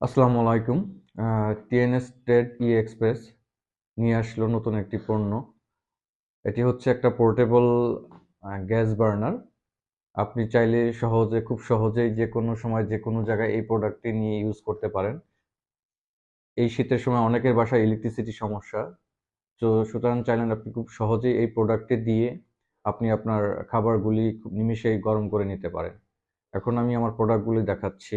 আসসালামু আলাইকুম। TNS trade ই express নিয়ে আসলো নতুন একটি পণ্য। এটি হচ্ছে একটা পোর্টেবল গ্যাস বার্নার। আপনি চাইলে সহজে, খুব সহজেই যে কোনো সময় যে কোনো জায়গায় এই প্রোডাক্টটি নিয়ে ইউজ করতে পারেন। এই শীতের সময় অনেকের বাসায় ইলেকট্রিসিটি সমস্যা। তো সুতরাং চাইলেন আপনি খুব সহজেই এই প্রোডাক্টটি দিয়ে আপনি আপনার খাবারগুলি খুব নিমিষেই গরম করে নিতে পারেন। এখন আমি আমার প্রোডাক্টগুলি দেখাচ্ছি।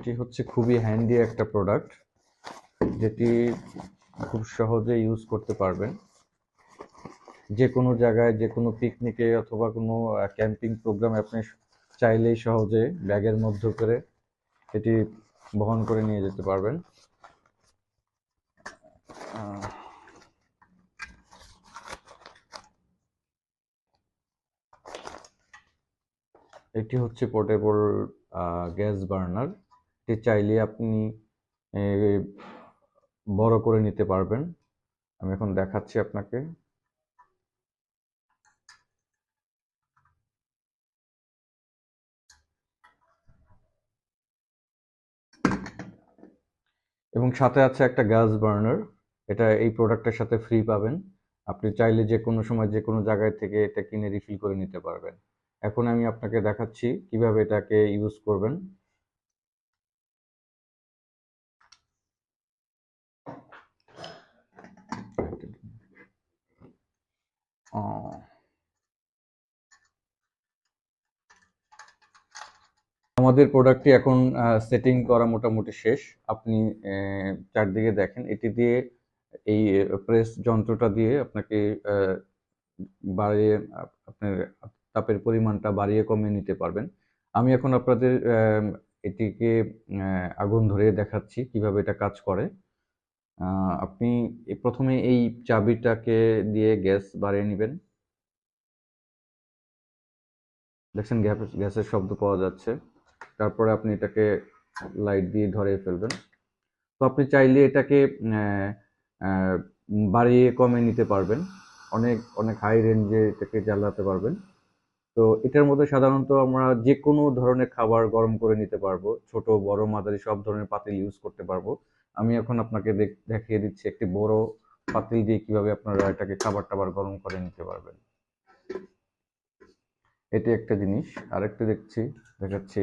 এটি হচ্ছে খুবই হ্যান্ডি একটা প্রোডাক্ট যেটি খুব সহজে ইউজ করতে পারবেন। যে কোনো জায়গায় যে কোনো পিকনিকে অথবা কোনো ক্যাম্পিং প্রোগ্রামে আপনি চাইলেই সহজে ব্যাগের মধ্যে করে এটি বহন করে নিয়ে যেতে পারবেন। এটি হচ্ছে পোর্টেবল গ্যাস বার্নার চাইলে আপনি বড় করে নিতে পারবেন। আমি এখন দেখাচ্ছি আপনাকে। এবং সাথে আছে একটা গ্যাস বার্নার। এটা এই প্রোডাক্টের সাথে ফ্রি পাবেন। আপনি চাইলে যে কোনো সময় যে কোনো জায়গায় থেকে এটা কিনে রিফিল করে নিতে পারবেন। এখন আমি আপনাকে দেখাচ্ছি কীভাবে এটাকে ইউজ করবেন। আমাদের প্রোডাক্টটি এখন সেটিং করা মোটামুটি শেষ। আপনি চারদিকে দেখেন। এটি দিয়ে এই প্রেস যন্ত্রটা দিয়ে আপনাকে বাড়িয়ে আপনার তাপের পরিমাণটা বাড়িয়ে কমিয়ে নিতে পারবেন। আমি এখন আপনাদের এটিকে আগুন ধরে দেখাচ্ছি কীভাবে এটা কাজ করে। আপনি প্রথমে এই চাবিটাকে দিয়ে গ্যাস বাড়িয়ে নেবেন। দেখছেন গ্যাসের শব্দ পাওয়া যাচ্ছে। তারপরে আপনি এটাকে লাইট দিয়ে ধরে ফেলবেন। তো আপনি চাইলে এটাকে বাড়িয়ে কমে নিতে পারবেন। অনেক অনেক হাই রেঞ্জে এটাকে জ্বালাতে পারবেন। তো এটার মধ্যে সাধারণত আমরা যে কোনো ধরনের খাবার গরম করে নিতে পারব। ছোট, বড়, মাঝারি সব ধরনের পাতিল ইউজ করতে পারব। আমি এখন আপনাকে দেখিয়ে দিচ্ছি একটি বড় পাতিল দিয়ে কীভাবে আপনারা এটাকে খাবার টাবার গরম করে নিতে পারবেন। এটি একটা জিনিস। আরেকটা দেখছি, দেখাচ্ছি।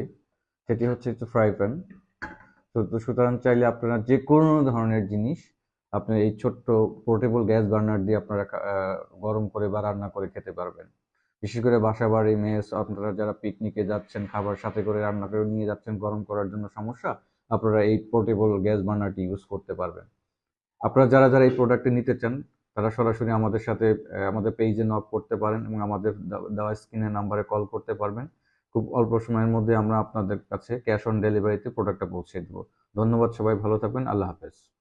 সেটি হচ্ছে ফ্রাই প্যান তো সুতরাং চাইলে আপনারা যে কোনো ধরনের জিনিস আপনার এই ছোট্ট পোর্টেবল গ্যাস বার্নার দিয়ে আপনারা গরম করে বা রান্না করে খেতে পারবেন। বিশেষ করে বাসা বাড়ি, মেস, আপনারা যারা পিকনিকে যাচ্ছেন, খাবার সাথে করে রান্না করে নিয়ে যাচ্ছেন গরম করার জন্য সমস্যা আপনারা এই পোর্টেবল গ্যাস বার্নারটি ইউজ করতে পারবেন। আপনারা যারা যারা এই প্রোডাক্টটি নিতে চান, তারা সরাসরি আমাদের সাথে আমাদের পেজে নক করতে পারেন এবং আমাদের দেওয়া স্ক্রিনের নাম্বারে কল করতে পারবেন। খুব অল্প সময়ের মধ্যে আমরা আপনাদের কাছে ক্যাশ অন ডেলিভারিতে প্রোডাক্টটা পৌঁছে দেবো। ধন্যবাদ সবাই, ভালো থাকবেন, আল্লাহ হাফেজ।